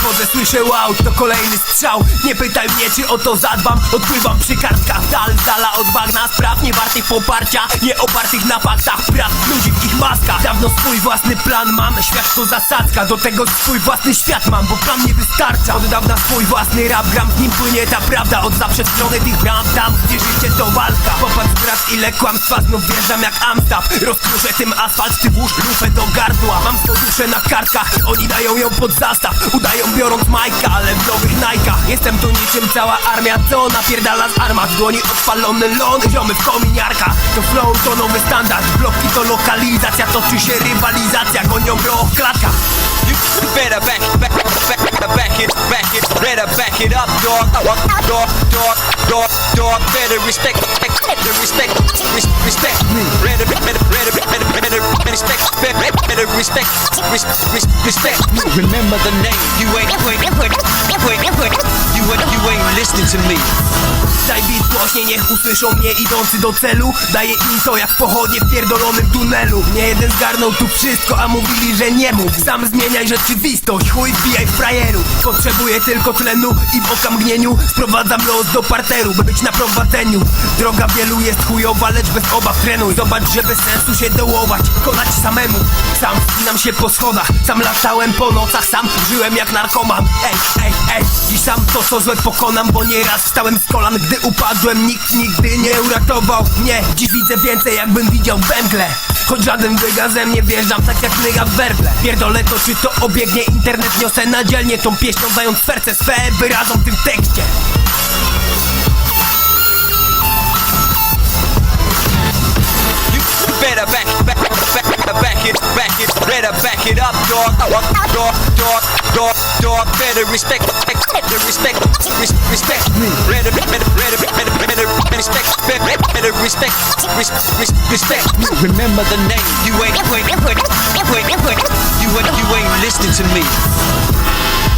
Kiedy wchodzę słyszę wow, to kolejny strzał. Nie pytaj mnie czy o to zadbam. Odpływam przy kartkach dal, z dala od bagna. Spraw nie wartych poparcia Nie opartych na faktach. Praw ludzi w ich maskach. Dawno swój własny plan mam. Świat to zasadzka Do tego swój własny świat mam Bo plan nie wystarcza. Od dawna swój własny rap gram W nim płynie ta prawda. Od zawsze strony tych bram Tam gdzie życie to walka. Popatrz brat ile kłamstwa Znów wjeżdżam jak Amstaff. Rozkruszę tym asfalt Ty włóż lufę do gardła. Mam swą duszę na kartkach Oni dają ją pod zastaw. Udają biorąc majka Ale w nowych najkach Jestem tu niczym cała armia Co napierdala z armat dłoni odpalony ląd Ziomy w kominiarkach. To flow to nowy standard. Bloki to lokalizacja Toczy się rywalizacja. Gonią bro w klatkach. Better back, back, back, back it, back it, better back it up, dog, dog, dog, dog, dog. Better respect, respect, respect, res- respect. Me. Better, better, respect, res- res- respect me. Remember the name. You ain't, you ain't, you ain't, you ain't, you ain't, you ain't listening to me. Głośniej, niech usłyszą mnie idący do celu. Daję im to jak pochodnie w pierdolonym tunelu. Nie jeden zgarnął tu wszystko, a mówili, że nie mógł. Sam zmieniaj rzeczywistość, chuj wbijaj w frajerów Potrzebuję tylko tlenu i w okamgnieniu Sprowadzam los do parteru, by być na prowadzeniu. Droga wielu jest chujowa, lecz bez obaw trenuj. Zobacz, że bez sensu się dołować, konać samemu. Sam wspinam się po schodach, sam latałem po nocach Sam żyłem jak narkoman, ej, ej, ej Dziś sam to co złe pokonam, bo nieraz wstałem z kolan Gdy upadłem, nikt nigdy nie uratował mnie. Dziś widzę więcej jakbym widział węgle. Choć żaden wyga ze mnie wjeżdżam tak jak nyga w werble. Pierdolę to czy to obiegnie internet Niosę na dzielnie tą pieśnią Zając serce swe wyrazą w tym tekście dog. Better respect, better respect, respect me. Better, better, better, better, better, respect, better, respect, res- res- respect me. Remember the name. You ain't, you ain't, you ain't, you ain't listening to me.